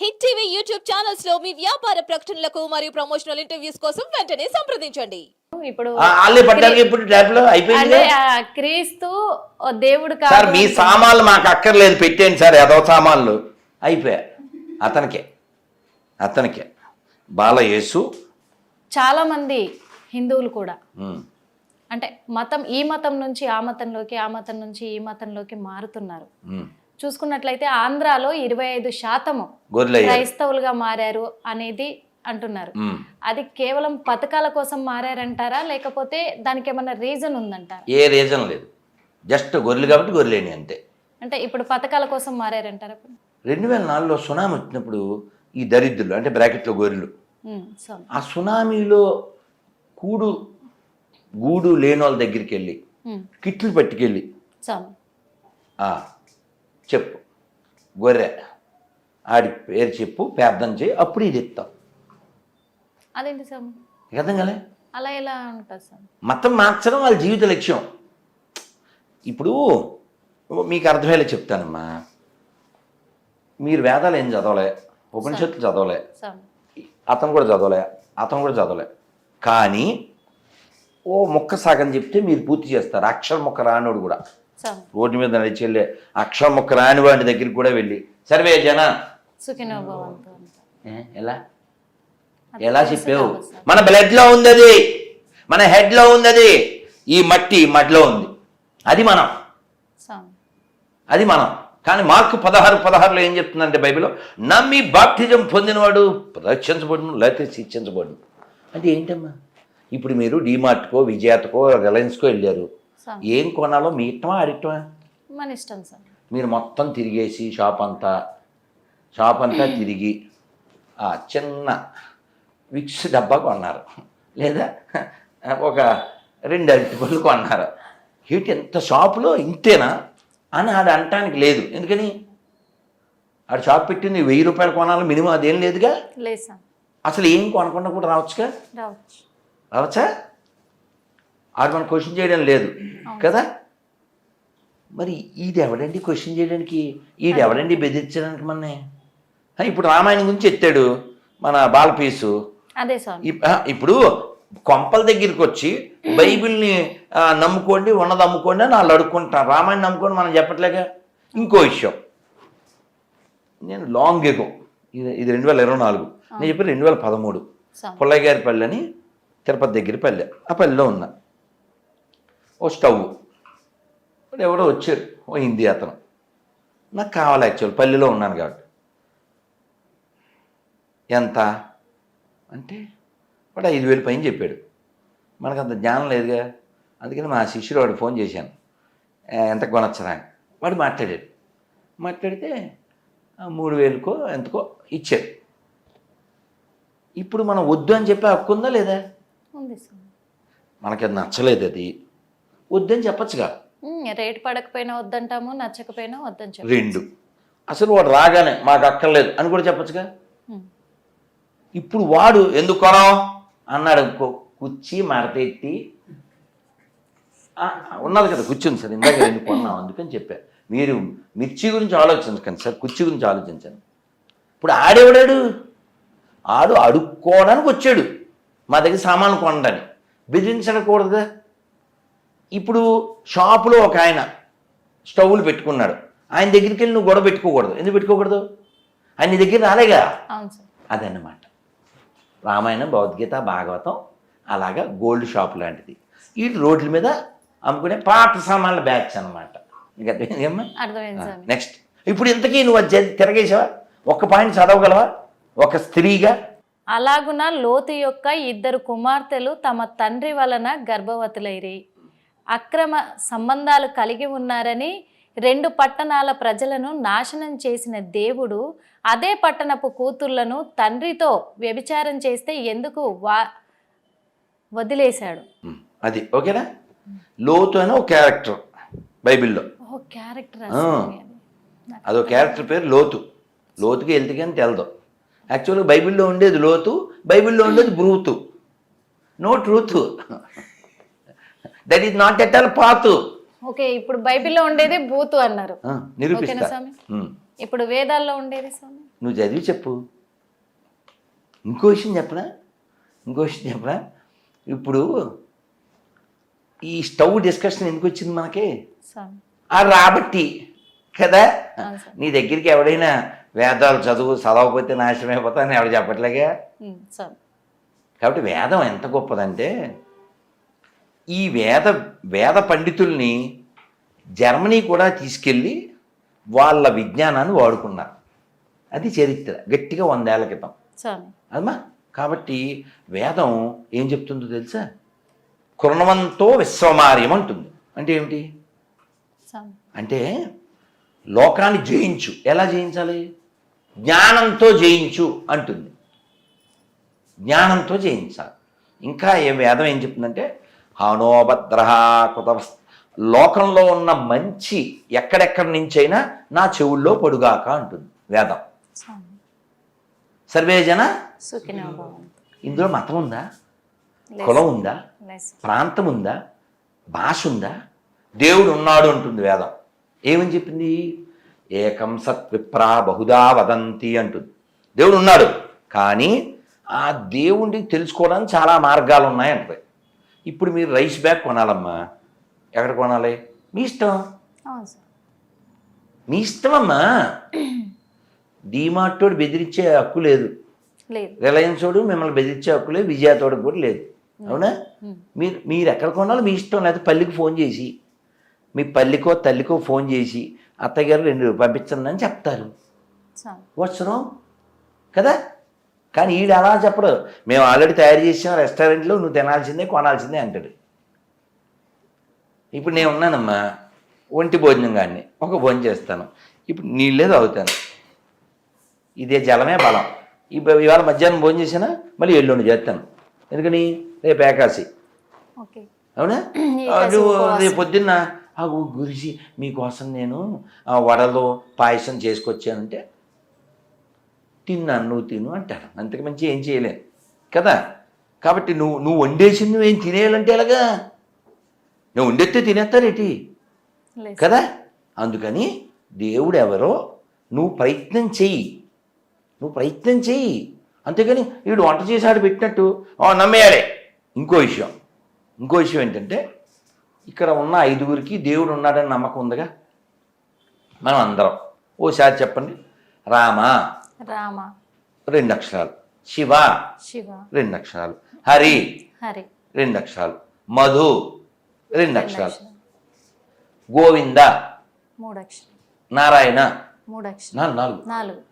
Hit TV YouTube ఛానల్స్లో మీ వ్యాపార ప్రకటనలకు మరియు ప్రమోషనల్ ఇంటర్వ్యూస్ కోసం వెంటనే సంప్రదించండి. ఇప్పుడు వాళ్ళే పడ్డానికి ఇప్పుడు ట్యాప్లో అయిపోయింది అంటే ఆ క్రీస్తు ఓ దేవుడు సార్ కాదు మీ సామాన్లు మాకు అక్కర్లేదు పెట్టేయండి సార్ ఏదో సామాన్లు. అయిపోయా. అతనికే. అతనికే. బాలయేసు. చాలా మంది హిందువులు కూడా. ఉమ్, అంటే మతం ఈ మతం నుంచి ఆ మతంలోకి ఆ మతం నుంచి ఈ మతంలోకి మారుతున్నారు. ఉమ్. చూసుకున్నట్లయితే ఆంధ్రాలో ఇరవై ఐదు శాతము క్రైస్తవులుగా మారారు అనేది అంటున్నారు. అది కేవలం పథకాల కోసం మారారంటారా? లేకపోతే దానికి ఏమన్నా రీజన్ ఉందంటారా? ఏ రీజన్ లేదు. జస్ట్ గొర్రెలు కాబట్టి గొర్రెలేని అంతే. అంటే ఇప్పుడు పథకాల కోసం మారారంటారా? రెండు వేల నాలుగులో సునామీ వచ్చినప్పుడు ఈ దరిద్రులు అంటే బ్రాకెట్లో గొర్రెలు ఆ సునామీలో కూడు గూడు లేని వాళ్ళ దగ్గరికి వెళ్ళి కిట్లు పట్టుకెళ్ళి చెప్పు. గొర్రె. ఆడి పేరు చెప్పు ప్రార్థన చేయి అప్పుడు ఇది ఇస్తాం. అదేంటి సార్? అర్థం కాలే? అలా ఎలా ఉంటుంది సార్? మతం మార్చడం వాళ్ళ జీవిత లక్ష్యం. ఇప్పుడు మీకు అర్థమయ్యేలా చెప్తానమ్మా. మీరు వేదాలు ఏం చదవలే? ఉపనిషత్తులు చదవలే? అతను కూడా చదవలే? అతను కూడా చదవలే? కానీ ఓ మొక్క సాగని చెప్తే మీరు పూర్తి చేస్తారు. అక్షర మొక్క రానోడు కూడా. రోడ్డు మీద నడిచి వెళ్ళే అక్షర మొక్క రాని వాడి దగ్గరికి కూడా వెళ్ళి. సర్వే జన. ఎలా? ఎలా చెప్పావు. మన బ్లడ్లో ఉంది అది మన హెడ్లో ఉంది అది ఈ మట్టి మడిలో ఉంది. అది మనం. అది మనం. కానీ మార్కు పదహారు పదహారులో ఏం చెప్తుందంటే బైబిల్లో? నమ్మి బాప్టిజం పొందినవాడు రక్షించబడును లేకపోతే శిక్షించబడును. అంటే ఏంటమ్మా? ఇప్పుడు మీరు డీమార్ట్కో విజయాతకో రిలయన్స్కో వెళ్ళారు. ఏం కొనాలో మీ ఇష్టమా అడిక్టమా మన ఇష్టం సార్. మీరు మొత్తం తిరిగేసి షాప్ అంతా షాప్ అంతా తిరిగి ఆ చిన్న విక్స్ డబ్బా కొన్నారు. లేదా ఒక రెండు అరటిపళ్ళు కొన్నారు. ఏంటి ఎంత షాపులో? ఇంతేనా? అని ఆడు అనటానికి లేదు. ఎందుకని? ఆడు షాప్ పెట్టింది వెయ్యి రూపాయలు కొనాలి మినిమం అదేం లేదుగా? లేదు సార్. అసలు ఏం కొనకుండా కూడా రావచ్చుగా? రావచ్చు. రావచ్చా? ఆడు మనం క్వశ్చన్ చేయడం లేదు. కదా? మరి ఇది ఎవడండి క్వశ్చన్ చేయడానికి? ఈడు ఎవడండి బెదిరించడానికి మనని? ఆ, ఇప్పుడు రామాయణం గురించి ఎత్తాడు మన బాలపీసు అదే ఇప్పుడు కొంపల దగ్గరికి వచ్చి బైబిల్ని నమ్ముకోండి ఉన్నది అమ్ముకోండి అని వాళ్ళు అడుక్కుంటారు రామాయణం నమ్ముకోండి మనం చెప్పట్లేగా ఇంకో విషయం. నేను లాంగ్ ఎగో ఇది ఇది రెండు వేల ఇరవై నాలుగు. నేను చెప్పి రెండు వేల పదమూడు. పుల్లయ్య గారి పల్లె అని తిరుపతి దగ్గర పల్లె. ఆ పల్లెలో ఉన్నా. ఓ స్టవ్. వాడు ఎవడో వచ్చారు. ఓ హిందీ అతను. నాకు కావాలి యాక్చువల్ పల్లెలో ఉన్నాను కాబట్టి. ఎంత? అంటే వాడు ఐదు వేలు పైన చెప్పాడు. మనకు అంత జ్ఞానం లేదుగా. అందుకని మా శిష్యుడు వాడు ఫోన్ చేశాను. "ఏ, ఎంత కొనొచ్చరా వాడు మాట్లాడాడు. మాట్లాడితే "ఆ, మూడు వేలకో ఎంతకో ఇచ్చాడు ఇప్పుడు మనం వద్దు అని చెప్పే హక్కు ఉందా లేదా? మనకి అది నచ్చలేదు అది. వద్దని చెప్పచ్చుగా. రేట్ పడకపోయినా వద్దంటాము నచ్చకపోయినా వద్దని చెప్పు రెండు. అసలు వాడు రాగానే మాకు అక్కర్లేదు అని కూడా చెప్పచ్చుగా. ఇప్పుడు వాడు ఎందుకు కొనం అన్నాడు ఇంకో కుర్చీ మడతెట్టి "ఆ, ఉన్నది కదా కూర్చుంది సార్ ఇందాక రెండు కొన్నాం అందుకని చెప్పా. మీరు మిర్చి గురించి ఆలోచించకండి సార్ కుర్చీ గురించి ఆలోచించండి. ఇప్పుడు ఆడేవాడాడు? ఆడు అడుక్కోవడానికి వచ్చాడు. మా దగ్గర సామాన్లు కొనడానికి. బెదిరించకూడదు కదా ఇప్పుడు షాపులో ఒక ఆయన స్టవ్లు పెట్టుకున్నాడు. ఆయన దగ్గరికి వెళ్ళి నువ్వు గొడవ పెట్టుకోకూడదు. ఎందుకు పెట్టుకోకూడదు? ఆయన నీ దగ్గర రాలేగా అదన్నమాట. రామాయణం భగవద్గీత భాగవతం అలాగా గోల్డ్ షాప్ లాంటిది. ఈ రోడ్ల మీద అమ్ముకునే పాత సామాన్ల బ్యాచ్ అనమాట నీకు అర్థమైందమ్మా నెక్స్ట్ ఇప్పుడు ఇంతకీ నువ్వు అది తిరగేసావా ఒక్క పాయింట్ చదవగలవా? ఒక స్త్రీగా? అలాగున లోతు యొక్క ఇద్దరు కుమార్తెలు తమ తండ్రి వలన గర్భవతులైరి. అక్రమ సంబంధాలు కలిగి ఉన్నారని రెండు పట్టణాల ప్రజలను నాశనం చేసిన దేవుడు అదే పట్టణపు కూతుర్లను తండ్రితో వ్యభిచారం చేస్తే ఎందుకు వా వదిలేశాడు? అది ఓకేనా? లోతు అని ఒక క్యారెక్టర్ బైబిల్లో. క్యారెక్టర్. అదో క్యారెక్టర్ పేరు లోతు. లోతుకి వెళ్తే కానీ తెలదు. యాక్చువల్గా బైబిల్లో ఉండేది లోతు బైబిల్లో ఉండేది బ్రూతు. No truth. That is not at all Paathu okay ఇప్పుడు బైబిల్లో ఉండేది బూతు అన్నారు. నిరూపిస్తా. ఇప్పుడు వేదాల్లో ఉండేది స్వామి? నువ్వు చదివి చెప్పు. ఇంకో విషయం చెప్పనా? ఇంకో విషయం చెప్పనా? ఇప్పుడు ఈ స్టవ్ డిస్కషన్ ఎందుకు వచ్చింది మనకి? ఆ రాబట్టి కదా? నీ దగ్గరికి ఎవడైనా వేదాలు చదువు చదవకపోతే నాశనం అయిపోతా అని ఎవడు చెప్పట్లేగా? కాబట్టి వేదం ఎంత గొప్పదంటే ఈ వేద వేద పండితుల్ని జర్మనీ కూడా తీసుకెళ్ళి వాళ్ళ విజ్ఞానాన్ని వాడుకున్నారు. అది చరిత్ర. గట్టిగా వందేళ్ళ క్రితం. అదమ్మా కాబట్టి వేదం ఏం చెప్తుందో తెలుసా? కృణవంతో విశ్వమార్యం అంటుంది. అంటే ఏమిటి? అంటే లోకాన్ని జయించు. ఎలా జయించాలి? జ్ఞానంతో జయించు అంటుంది. జ్ఞానంతో జయించాలి. ఇంకా ఏ వేదం ఏం చెప్తుందంటే హానోభద్ర కృత లోకంలో ఉన్న మంచి ఎక్కడెక్కడి నుంచైనా నా చెవుల్లో పొడుగాక అంటుంది వేదం. సర్వేజన ఇందులో మతం ఉందా. కులం ఉందా. ప్రాంతం ఉందా? భాష ఉందా? దేవుడు ఉన్నాడు అంటుంది వేదం. ఏమని చెప్పింది? ఏకం సత్ విప్రా బహుదా వదంతి అంటుంది. దేవుడు ఉన్నాడు. కానీ ఆ దేవుడిని తెలుసుకోవడానికి చాలా మార్గాలు ఉన్నాయంటారు ఇప్పుడు మీరు రైస్ బ్యాగ్ కొనాలమ్మా. ఎక్కడ కొనాలి? మీ ఇష్టం? మీ ఇష్టమమ్మా. డీమార్టోడు బెదిరించే హక్కు లేదు. లేదు. రిలయన్స్ వాడు మిమ్మల్ని బెదిరించే హక్కు లేదు. విజయతోడు కూడా లేదు. అవునా? మీరు మీరు ఎక్కడ కొనాలో మీ ఇష్టం లేకపోతే పల్లికి ఫోన్ చేసి మీ పల్లికో తల్లికో ఫోన్ చేసి అత్తయ్య గారు రెండు పంపించండి అని చెప్తారు. వాట్స్ రాంగ్ కదా? కానీ ఈడు అలా చెప్పడు? మేము ఆల్రెడీ తయారు చేసాం రెస్టారెంట్లో నువ్వు తినాల్సిందే కొనాల్సిందే అంటాడు. ఇప్పుడు నేను ఉన్నానమ్మా ఒంటి భోజనం కానీ ఒక భోజనం చేస్తాను. ఇప్పుడు నీళ్ళే తాగుతాను. ఇదే జలమే బలం. ఇప్పుడు ఇవాళ మధ్యాహ్నం భోజనం చేసినా మళ్ళీ ఎల్లుండి చేస్తాను. ఎందుకని? రేపు ఏకాశి. అవునా? నువ్వు. రేపు పొద్దున్న ఆ గు- గురిసి మీకోసం నేను ఆ వడలు పాయసం చేసుకొచ్చానంటే తిన్నాను నువ్వు తిను అంటారు. అంతకు మంచి ఏం చేయలేను కదా? కాబట్టి నువ్వు నువ్వు వండేసింది నువ్వేం తినేయాలంటే ఎలాగా? నువ్వు వండెత్తే తినేస్తారేటి కదా? అందుకని దేవుడు ఎవరో నువ్వు ప్రయత్నం చెయ్యి. నువ్వు ప్రయత్నం చెయ్యి. అంతేగాని వీడు వంట చేసాడు పెట్టినట్టు "ఆ, నమ్మేయాడే ఇంకో విషయం. ఇంకో విషయం ఏంటంటే ఇక్కడ ఉన్న ఐదుగురికి దేవుడు ఉన్నాడని నమ్మకం ఉందిగా? మనం అందరం. ఓసారి చెప్పండి. రామ? రామ. రెండు అక్షరాలు. శివ. శివ. రెండు అక్షరాలు. హరి. హరి. రెండు అక్షరాలు. మధు. రెండు అక్షరాలు. అక్షరం. గోవింద. మూడు అక్షరం నారాయణ. మూడు అక్షరం నాలుగు నాలుగు.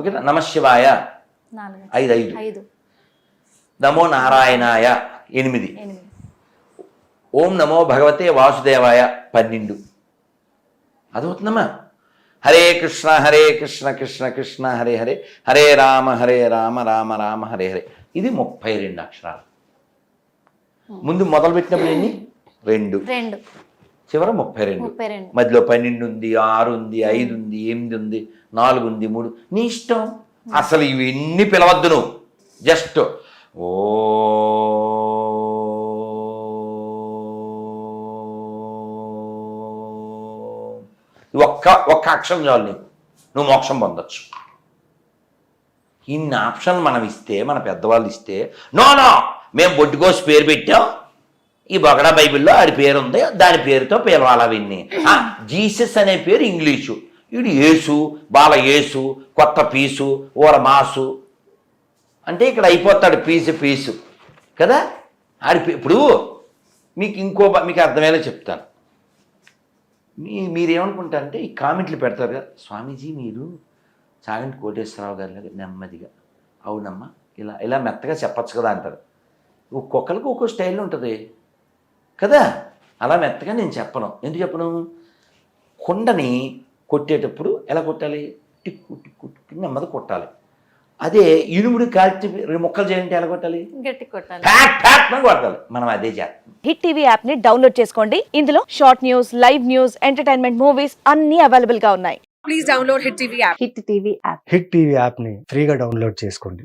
ఓకేనా? నమశివాయ ఐదు ఐదు. ఐదు. నమో నారాయణాయ. ఎనిమిది. ఎనిమిది. ఓం నమో భగవతే వాసుదేవాయ. పన్నెండు. అదవుతుందమ్మా? హరే కృష్ణ హరే కృష్ణ కృష్ణ కృష్ణ హరే హరే. హరే రామ హరే రామ రామ రామ హరే హరే. ఇది ముప్పై రెండు అక్షరాలు. ముందు మొదలు పెట్టినప్పుడు ఎన్ని? రెండు. రెండు. చివర ముప్పై రెండు. మధ్యలో పన్నెండు ఉంది ఆరు ఉంది ఐదు ఉంది ఎనిమిది ఉంది నాలుగు ఉంది మూడు. నీ ఇష్టం? అసలు ఇవన్నీ పిలవద్దు నువ్వు. జస్ట్ ఓ ఒక్క ఒక్క అక్షరం చాలు నీకు. నువ్వు మోక్షం పొందొచ్చు. ఇన్ని ఆప్షన్లు మనం ఇస్తే మన పెద్దవాళ్ళు ఇస్తే నో నో మేము బొడ్డుకోసి పేరు పెట్టాం. ఈ బొగడా బైబిల్లో ఆడి పేరు ఉంది దాని పేరుతో పిలవాలి అవన్నీ. జీసస్ అనే పేరు ఇంగ్లీషు. వీడు యేసు బాల యేసు కొత్త పీసు ఊర మాసు. అంటే ఇక్కడ అయిపోతాడు పీసు పీసు. కదా? ఆడి ఇప్పుడు మీకు ఇంకో మీకు అర్థమయ్యేలా చెప్తాను. మీ మీరేమనుకుంటారంటే ఈ కామెంట్లు పెడతారు కదా స్వామీజీ మీరు చాగంటి కోటేశ్వరరావు గారి నెమ్మదిగా అవునమ్మా ఇలా ఇలా మెత్తగా చెప్పచ్చు కదా అంటారు. ఒక్కొక్కరికి ఒక్కో స్టైల్ ఉంటుంది. కదా అలా మెత్తగా నేను చెప్పను. ఎందుకు చెప్పను? కుండని కొట్టేటప్పుడు ఎలా కొట్టాలి? టిక్కు టిక్కు టిక్కు నెమ్మది కొట్టాలి. అదే ఇనుముడు కాల్చి ముక్కలు చేయంటే ఎలా కొట్టాలి? గట్టి కొట్టాలి. మనం అదే చేస్తాం హిట్ టీవీ యాప్ని డౌన్లోడ్ చేసుకోండి. ఇందులో short news live news entertainment movies అన్ని అవైలబుల్గా ఉన్నాయి. Please download Hit TV app. Hit TV app Hit TV యాప్ని ఫ్రీగా డౌన్లోడ్ చేసుకోండి.